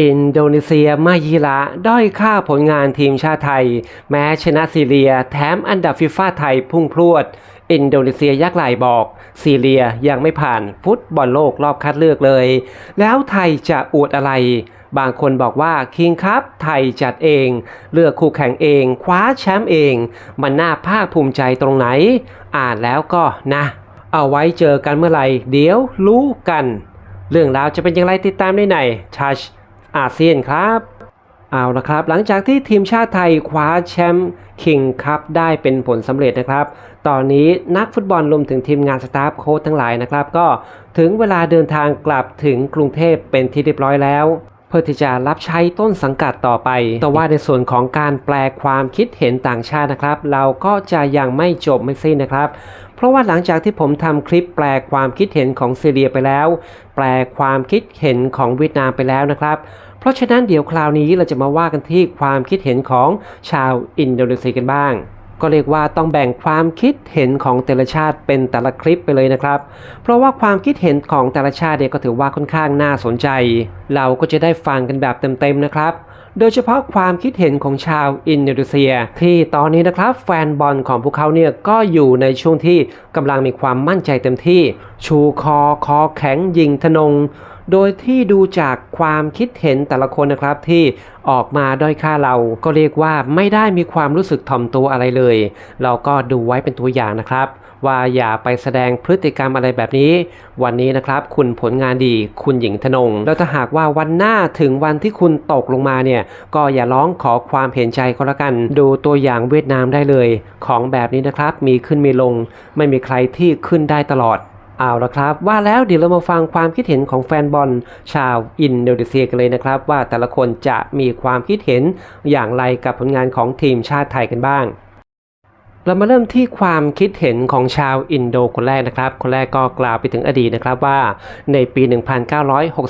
อินโดนีเซียไม่ยีละด้อยค่าผลงานทีมชาติไทย แม้ชนะซีเรียแถมอันดับฟีฟ่าไทยพุ่งพรวด อินโดนีเซียยักษ์ไหลบอก ซีเรียยังไม่ผ่านฟุตบอลโลกรอบคัดเลือกเลย แล้วไทยจะอวดอะไร บางคนบอกว่าคิงครับไทยจัดเอง เลือกคู่แข่งเอง คว้าแชมป์เอง มันน่าภาคภูมิใจตรงไหน อ่านแล้วก็นะ เอาไว้เจอกันเมื่อไหร่เดี๋ยวรู้กัน เรื่องราวจะเป็นอย่างไรติดตามได้ในทัช อาเซียนครับเอาละครับ หลังจากที่ทีมชาติไทยคว้าแชมป์คิงคัพได้เป็นผลสำเร็จนะครับ ตอนนี้นักฟุตบอลรวมถึงทีมงานสตาฟโค้ชทั้งหลายนะครับ ก็ถึงเวลาเดินทางกลับถึงกรุงเทพเป็นที่เรียบร้อยแล้ว เพื่อที่จะรับใช้ต้นสังกัดต่อไป แต่ว่าในส่วนของการแปลความคิดเห็นต่างชาตินะครับ เราก็จะยังไม่จบไม่สิ้นนะครับ ราะว่าหลังจากที่ผมทำคลิปแปลความคิดเห็นของซีเรียไปแล้ว แปลความคิดเห็นของเวียดนามไปแล้วนะครับ เพราะฉะนั้นเดี๋ยวคราวนี้เราจะมาว่ากันที่ความคิดเห็นของชาวอินโดนีเซียกันบ้างก็เรียกว่าต้องแบ่งความคิดเห็นของแต่ละชาติเป็นแต่ละคลิปไปเลยนะครับ เพราะว่าความคิดเห็นของแต่ละชาติเนี่ยก็ถือว่าค่อนข้างน่าสนใจ เราก็จะได้ฟังกันแบบเต็มๆนะครับ โดยเฉพาะความคิดเห็นของชาวอินโดนีเซีย ที่ตอนนี้นะครับแฟนบอลของพวกเขาเนี่ยก็อยู่ในช่วงที่กำลังมีความมั่นใจเต็มที่ ชูคอคอแข็งยิงทนง โดยที่ดูจากความคิดเห็นแต่ละคนนะครับที่ออกมาด้อยค่าเราก็เรียกว่าไม่ได้มีความรู้สึกถ่อมตัวอะไรเลย เราก็ดูไว้เป็นตัวอย่างนะครับ ว่าอย่าไปแสดงพฤติกรรมอะไรแบบนี้ วันนี้นะครับ คุณผลงานดีคุณหญิงทนง แล้วถ้าหากว่าวันหน้าถึงวันที่คุณตกลงมาเนี่ย ก็อย่าร้องขอความเห็นใจก็แล้วกัน ดูตัวอย่างเวียดนามได้เลย ของแบบนี้นะครับ มีขึ้นมีลง ไม่มีใครที่ขึ้นได้ตลอดเอาละครับ ว่าแล้วเดี๋ยวเรามาฟังความคิดเห็นของแฟนบอลชาวอินโดนีเซียกันเลยนะครับ ว่าแต่ละคนจะมีความคิดเห็นอย่างไรกับผลงานของทีมชาติไทยกันบ้าง เรามาเริ่มที่ความคิดเห็นของชาวอินโดคนแรกนะครับ คนแรกก็กล่าวไปถึงอดีตนะครับว่าในปี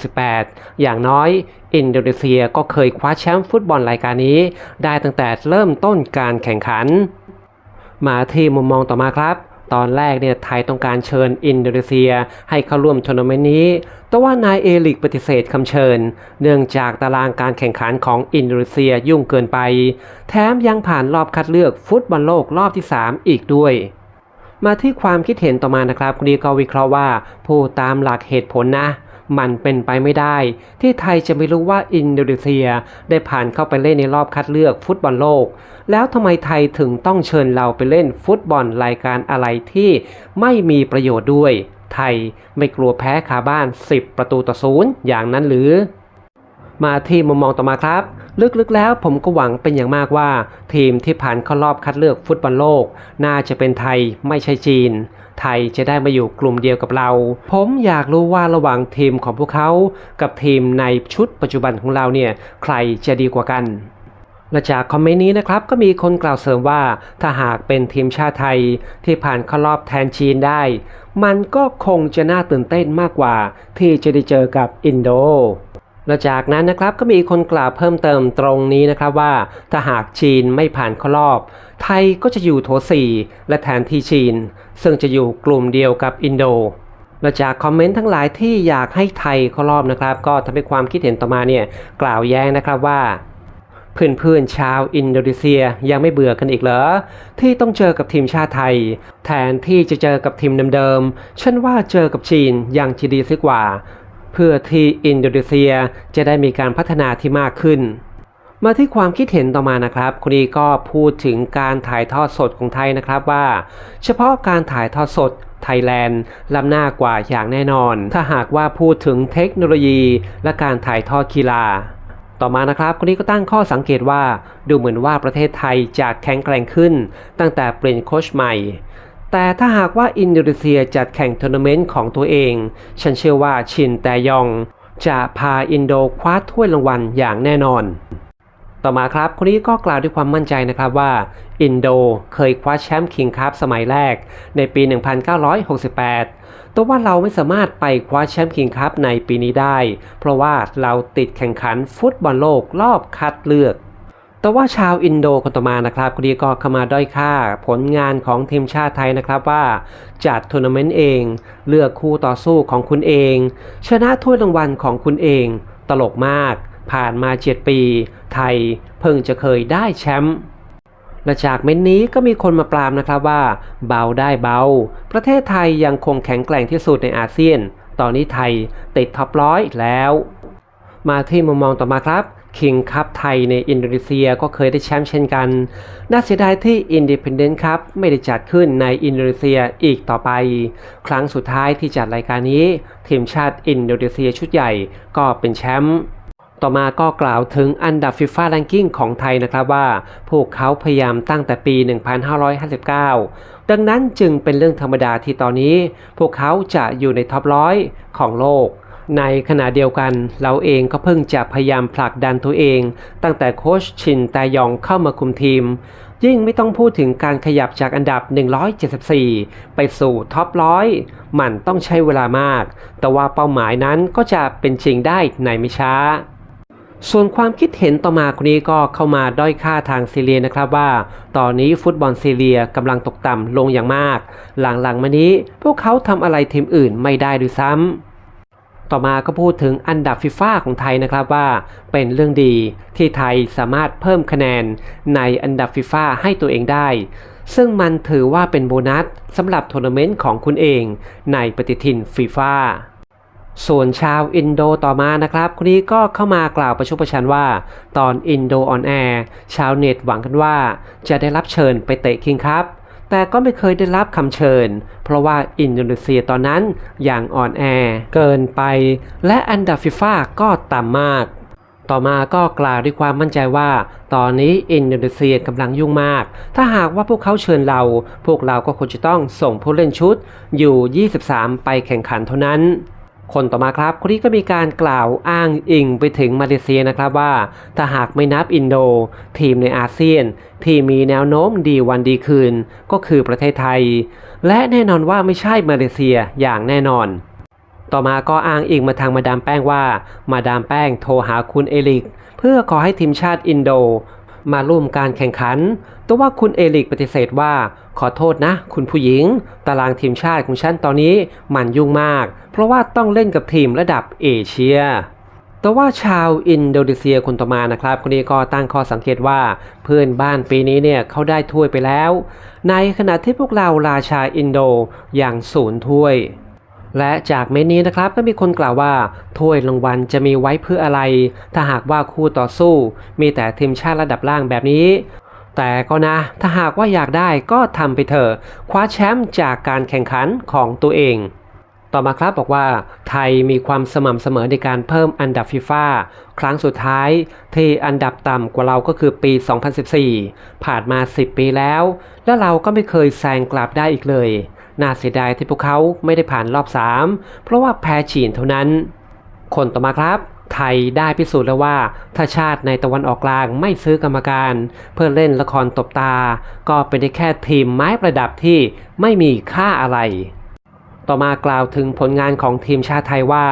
1968 อย่างน้อยอินโดนีเซียก็เคยคว้าแชมป์ฟุตบอลรายการนี้ ได้ตั้งแต่เริ่มต้นการแข่งขัน มาที่มุมมองต่อมาครับ ตอนแรกเนี่ยไทยต้องการเชิญอินโดนีเซียให้เข้าร่วมทัวร์นาเมนต์นี้ แต่ว่านายเอลิกปฏิเสธคำเชิญ เนื่องจากตารางการแข่งขันของอินโดนีเซียยุ่งเกินไป แถมยังผ่านรอบคัดเลือกฟุตบอลโลกรอบที่ 3 อีกด้วยมาที่ความคิดเห็นต่อมานะครับคุณดีก็วิเคราะห์ว่าผู้ตามหลักเหตุผลนะ มันเป็นไปไม่ได้ ที่ไทยจะไม่รู้ว่าอินโดนีเซียได้ผ่านเข้าไปเล่นในรอบคัดเลือกฟุตบอลโลก แล้วทำไมไทยถึงต้องเชิญเราไปเล่นฟุตบอลรายการอะไรที่ไม่มีประโยชน์ด้วย ไทยไม่กลัวแพ้คาบ้าน 10 ประตูต่อศูนย์อย่างนั้นหรือ มาที่มุมมองต่อมาครับลึกๆ แล้วผมก็หวังเป็นอย่างมากว่า ทีมที่ผ่านเข้ารอบคัดเลือกฟุตบอลโลก น่าจะเป็นไทยไม่ใช่จีน ไทยจะได้มาอยู่กลุ่มเดียวกับเรา ผมอยากรู้ว่าระหว่างทีมของพวกเขา กับทีมในชุดปัจจุบันของเราเนี่ยใครจะดีกว่ากันและจากคอมเมนต์นี้นะครับก็มีคนกล่าวเสริมว่า ถ้าหากเป็นทีมชาติไทยที่ผ่านเข้ารอบแทนจีนได้ มันก็คงจะน่าตื่นเต้นมากกว่า ที่จะได้เจอกับอินโด และจากนั้นนะครับก็มีคนกล่าวเพิ่มเติมตรงนี้นะครับว่า ถ้าหากจีนไม่ผ่านเข้ารอบ ไทยก็จะอยู่โถ4และแทนที่จีน ซึ่งจะอยู่กลุ่มเดียวกับอินโดและจากคอมเมนต์ทั้งหลายที่อยากให้ไทยเข้ารอบนะครับ ก็ทำให้ความคิดเห็นต่อมาเนี่ยกล่าวแย้งนะครับว่าเพื่อนๆชาวอินโดนีเซียยังไม่เบื่อกันอีกเหรอ ที่ต้องเจอกับทีมชาติไทย แทนที่จะเจอกับทีมเดิมๆฉันว่าเจอกับจีนยังจะดีสักกว่า เพื่อที่อินโดนีเซียจะได้มีการพัฒนาที่มากขึ้น มาที่ความคิดเห็นต่อมานะครับคนนี้ก็พูดถึงการถ่ายทอดสดของไทยนะครับว่า เฉพาะการถ่ายทอดสดไทยแลนด์ล้ำหน้ากว่าอย่างแน่นอน ถ้าหากว่าพูดถึงเทคโนโลยี และการถ่ายทอดกีฬา ต่อมานะครับคนนี้ก็ตั้งข้อสังเกตว่า ดูเหมือนว่าประเทศไทยจะแข็งแกร่งขึ้น ตั้งแต่เปลี่ยนโค้ชใหม่ แต่ถ้าหากว่าอินโดนีเซียจัดแข่งทัวร์นาเมนต์ของตัวเอง ฉันเชื่อว่าชินแตยอง จะพาอินโดคว้าถ้วยรางวัลอย่างแน่นอน ต่อมาครับคนนี้ก็กล่าวด้วยความมั่นใจนะครับว่า อินโดเคยคว้าแชมป์คิงคัพสมัยแรกในปี 1968 แต่ว่าเราไม่สามารถไปคว้าแชมป์คิงคัพในปีนี้ได้ เพราะว่าเราติดแข่งขันฟุตบอลโลกรอบคัดเลือก แต่ว่าชาวอินโดคนต่อมานะครับคนนี้ก็เข้ามาด้อยค่าผลงานของทีมชาติไทยนะครับว่าจัดทัวร์นาเมนต์เอง เลือกคู่ต่อสู้ของคุณเอง ชนะถ้วยรางวัลของคุณเอง ตลกมาก ผ่านมา 7 ปี ไทยเพิ่งจะเคยได้แชมป์และจากเม้นนี้ก็มีคนมาปรามนะครับว่า เบาได้เบา ประเทศไทยยังคงแข็งแกร่งที่สุดในอาเซียน ตอนนี้ไทยติดท็อปร้อยแล้ว มาที่มุมมองต่อมาครับ คิงคัพไทยในอินโดนีเซียก็เคยได้แชมป์เช่นกัน น่าเสียดายที่ Independent ครับไม่ได้จัดขึ้นในอินโดนีเซียอีกต่อไป ครั้งสุดท้ายที่จัดรายการนี้ ทีมชาติอินโดนีเซียชุดใหญ่ก็เป็นแชมป์ต่อมาก็กล่าวถึงอันดับ FIFA Ranking ของไทยนะครับว่า พวกเขาพยายามตั้งแต่ปี 1559 ดังนั้นจึงเป็นเรื่องธรรมดาที่ตอนนี้ พวกเขาจะอยู่ในท็อปร้อยของโลก ในขณะเดียวกันเราเองก็เพิ่งจะพยายามผลักดันตัวเอง ตั้งแต่โค้ชชินแตยองเข้ามาคุมทีม ยิ่งไม่ต้องพูดถึงการขยับจากอันดับ 174 ไปสู่ท็อปร้อยมันต้องใช้เวลามาก แต่ว่าเป้าหมายนั้นก็จะเป็นจริงได้ในไม่ช้าส่วนความคิดเห็นต่อมาคนนี้ก็เข้ามาด้อยค่าทางซีเรียนะครับว่า ตอนนี้ฟุตบอลซีเรียกำลังตกต่ำลงอย่างมาก หลังๆมานี้พวกเขาทำอะไรทีมอื่นไม่ได้ด้วยซ้ำ ต่อมาก็พูดถึงอันดับฟีฟ่าของไทยนะครับว่า เป็นเรื่องดีที่ไทยสามารถเพิ่มคะแนนในอันดับฟีฟ่าให้ตัวเองได้ ซึ่งมันถือว่าเป็นโบนัสสำหรับทัวร์นาเมนต์ของคุณเองในปฏิทินฟีฟ่าส่วนชาวอินโดต่อมานะครับคนนี้ก็เข้ามากล่าวประชดประชันว่า ตอนอินโดออนแอร์ชาวเน็ตหวังกันว่า จะได้รับเชิญไปเตะคิงครับ แต่ก็ไม่เคยได้รับคำเชิญ เพราะว่าอินโดนีเซียตอนนั้นอย่างอ่อนแอเกินไป และอันดับฟีฟ่าก็ต่ำมาก ต่อมาก็กล่าวด้วยความมั่นใจว่า ตอนนี้อินโดนีเซียกำลังยุ่งมาก ถ้าหากว่าพวกเขาเชิญเรา พวกเราก็ควรจะต้องส่งผู้เล่นชุดอยู่ 23 ไปแข่งขันเท่านั้น คนต่อมาครับคนนี้ก็มีการกล่าวอ้างอิงไปถึงมาเลเซียนะครับว่าถ้าหากไม่นับอินโด ทีมในอาเซียน ที่มีแนวโน้มดีวันดีคืน ก็คือประเทศไทย และแน่นอนว่าไม่ใช่มาเลเซียอย่างแน่นอน ต่อมาก็อ้างอิงมาทางมาดามแป้งว่า มาดามแป้งโทรหาคุณเอลิก เพื่อขอให้ทีมชาติอินโด มาร่วมการแข่งขัน แต่ว่าคุณเอลิกปฏิเสธว่า ขอโทษนะ คุณผู้หญิง ตารางทีมชาติของฉันตอนนี้มันยุ่งมาก เพราะว่าต้องเล่นกับทีมระดับเอเชียแต่ว่าชาวอินโดนีเซียคนต่อมานะครับ คนนี้ก็ตั้งข้อสังเกตว่าเพื่อนบ้านปีนี้เนี่ยเขาได้ถ้วยไปแล้ว ในขณะที่พวกเราราชาอินโดอย่างศูนย์ถ้วย และจากเมนนี้นะครับก็มีคนกล่าวว่าถ้วยรางวัลจะมีไว้เพื่ออะไร ถ้าหากว่าคู่ต่อสู้ มีแต่ทีมชาติระดับล่างแบบนี้ แต่ก็นะ ถ้าหากว่าอยากได้ก็ทำไปเถอะคว้าแชมป์จากการแข่งขันของตัวเองต่อมาครับบอกว่าไทยมีความสม่ำเสมอในการเพิ่มอันดับฟีฟ่าครั้งสุดท้ายที่อันดับต่ำกว่าเราก็คือปี 2014 ผ่านมา 10 ปีแล้ว และเราก็ไม่เคยแซงกลับได้อีกเลย น่าเสียดายที่พวกเขาไม่ได้ผ่านรอบ 3 เพราะว่าแพ้จีนเท่านั้น คนต่อมาครับ ไทยได้พิสูจน์แล้วว่า ถ้าชาติในตะวันออกกลางไม่ซื้อกรรมการ เพื่อเล่นละครตบตา ก็เป็นได้แค่ทีมไม้ประดับที่ไม่มีค่าอะไรต่อมากล่าวถึงผลงานของทีมชาติไทยว่า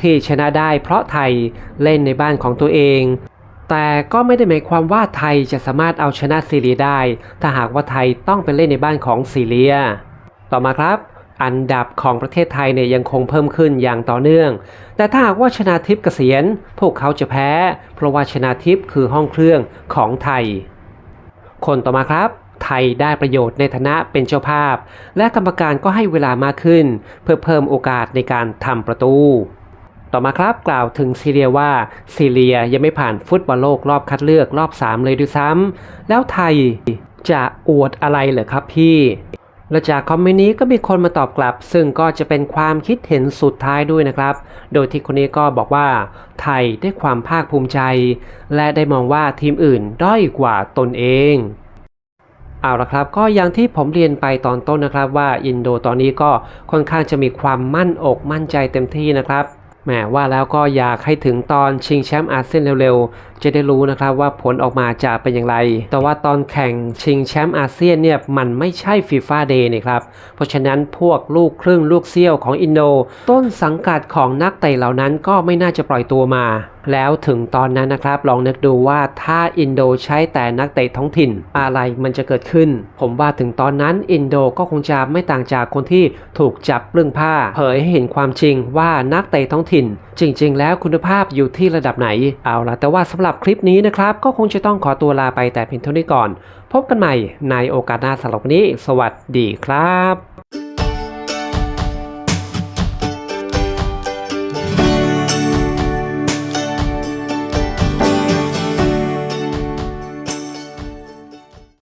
ที่ชนะได้เพราะไทยเล่นในบ้านของตัวเอง แต่ก็ไม่ได้หมายความว่าไทยจะสามารถเอาชนะซีเรียได้ ถ้าหากว่าไทยต้องไปเล่นในบ้านของซีเรีย ต่อมาครับ อันดับของประเทศไทยเนี่ยยังคงเพิ่มขึ้นอย่างต่อเนื่อง แต่ถ้าหากว่าชนาทิพย์เกษียณ พวกเขาจะแพ้ เพราะว่าชนาทิพย์คือห้องเครื่องของไทย คนต่อมาครับไทยได้ประโยชน์ในฐานะเป็นเจ้าภาพ และกรรมการก็ให้เวลามากขึ้น เพื่อเพิ่มโอกาสในการทำประตู ต่อมาครับกล่าวถึงซีเรียว่าซีเรียยังไม่ผ่านฟุตบอลโลกรอบคัดเลือกรอบ 3 เลยด้วยซ้ำแล้วไทยจะอวดอะไรเหรอครับพี่ และจากคอมเมนต์นี้ก็มีคนมาตอบกลับ ซึ่งก็จะเป็นความคิดเห็นสุดท้ายด้วยนะครับ โดยที่คนนี้ก็บอกว่า ไทยได้ความภาคภูมิใจ และได้มองว่าทีมอื่นด้อยกว่าตนเองเอาละครับก็อย่างที่ผมเรียนไปตอนต้นนะครับว่าอินโดตอนนี้ก็ค่อนข้างจะมีความมั่นอกมั่นใจเต็มที่นะครับ แหมว่าแล้วก็อยากให้ถึงตอนชิงแชมป์อาเซียนเร็วๆ จะได้รู้นะครับว่าผลออกมาจะเป็นอย่างไร แต่ว่าตอนแข่งชิงแชมป์อาเซียนเนี่ยมันไม่ใช่ฟีฟ่าเดย์นี่ครับ เพราะฉะนั้นพวกลูกครึ่งลูกเซี่ยวของอินโด ต้นสังกัดของนักเตะเหล่านั้นก็ไม่น่าจะปล่อยตัวมา แล้วถึงตอนนั้นนะครับลองนึกดูว่าถ้าอินโดใช้แต่นักเตะท้องถิ่นอะไรมันจะเกิดขึ้น ผมว่าถึงตอนนั้นอินโดก็คงจะไม่ต่างจากคนที่ถูกจับเปลื้องผ้า เผยให้เห็นความจริงว่านักเตะท้องถิ่น จริง ๆ แล้วคุณภาพอยู่ที่ระดับไหน เอาล่ะแต่ว่าสำหรับคลิปนี้นะครับ ก็คงจะต้องขอตัวลาไปแต่เพียงเท่านี้ก่อน พบกันใหม่ในโอกาสหน้าสำหรับวันนี้ สวัสดีครับ